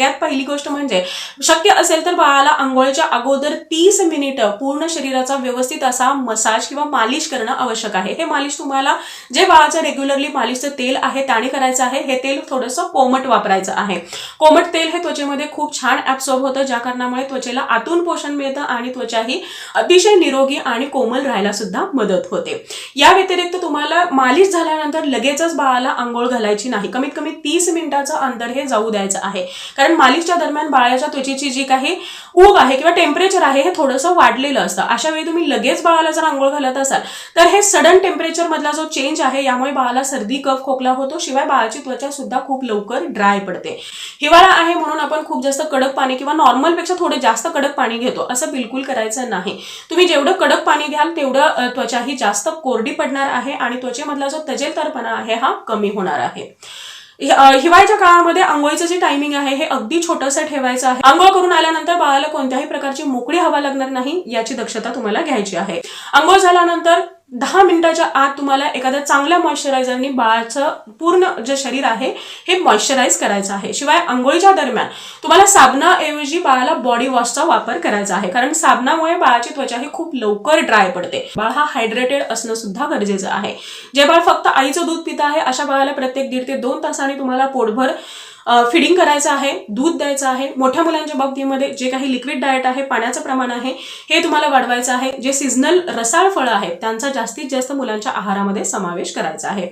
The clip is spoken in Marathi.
सगळ्यात पहिली गोष्ट म्हणजे शक्य असेल तर बाळाला आंघोळीच्या अगोदर तीस मिनिटं पूर्ण शरीराचा व्यवस्थित असा मसाज किंवा मालिश करणं आवश्यक आहे. हे मालिश तुम्हाला जे बाळाचं रेग्युलरली मालिशचं तेल आहे त्याने करायचं आहे. हे तेल थोडंसं कोमट वापरायचं आहे. कोमट तेल हे त्वचेमध्ये खूप छान ऍब्सॉर्ब होतं ज्या कारणामुळे त्वचेला आतून पोषण मिळतं आणि त्वचा ही अतिशय निरोगी आणि कोमल राहायला सुद्धा मदत होते. या व्यतिरिक्त तुम्हाला मालिश झाल्यानंतर लगेचच बाळाला आंघोळ घालायची नाही. कमीत कमी तीस मिनिटाचं अंतर हे जाऊ द्यायचं आहे. कारण मालिशच्या दरम्यान बाळाच्या त्वचेची जी काही ऊब आहे किंवा टेम्परेचर आहे हे थोडंसं वाढलेलं असतं. अशा वेळी तुम्ही लगेच बाळाला जर आंघोळ घालत असाल तर हे सडन टेम्परेचर मधला जो चेंज आहे यामुळे बाळाला सर्दी कफ खोकला होतो. शिवाय बाळाची त्वचा सुद्धा खूप लवकर ड्राय पडते. हिवाळा आहे म्हणून आपण खूप जास्त कडक पाणी किंवा नॉर्मलपेक्षा थोडं जास्त कडक पाणी घेतो असं बिलकुल करायचं नाही. तुम्ही जेवढं कडक पाणी घ्याल तेवढं त्वचा ही जास्त कोरडी पडणार आहे आणि त्वचेमधला जो तजेलतरपणा आहे हा कमी होणार आहे. हिवाळ्याच्या काळामध्ये आंघोळीचं जे टायमिंग आहे हे अगदी छोटंसं ठेवायचं आहे. आंघोळ करून आल्यानंतर बाळाला कोणत्याही प्रकारची मोकळी हवा लागणार नाही याची दक्षता तुम्हाला घ्यायची आहे. आंघोळ झाल्यानंतर दहा मिनिटाच्या आत तुम्हाला एखाद्या चांगल्या मॉइश्चरायझरनी बाळाचं पूर्ण जे शरीर आहे हे मॉइश्चराईज करायचं आहे. शिवाय आंघोळीच्या दरम्यान तुम्हाला साबणाऐवजी बाळाला बॉडी वॉशचा वापर करायचा आहे. कारण साबणामुळे बाळाची त्वचा ही खूप लवकर ड्राय पडते. बाळ हा हायड्रेटेड असणं सुद्धा गरजेचं आहे. जे बाळ फक्त आईचं दूध पित आहे अशा बाळाला प्रत्येक दीड ते दोन तासांनी तुम्हाला पोटभर फिडिंग करायचं आहे दूध द्यायचं आहे. मोठ्या मुलांच्या बाबतीमध्ये जे काही लिक्विड डाएट आहे पाण्याचं प्रमाण आहे हे तुम्हाला वाढवायचं आहे. जे सीझनल रसाळ फळं आहेत त्यांचा जास्तीत जास्त मुलांच्या आहारामध्ये समावेश करायचा आहे.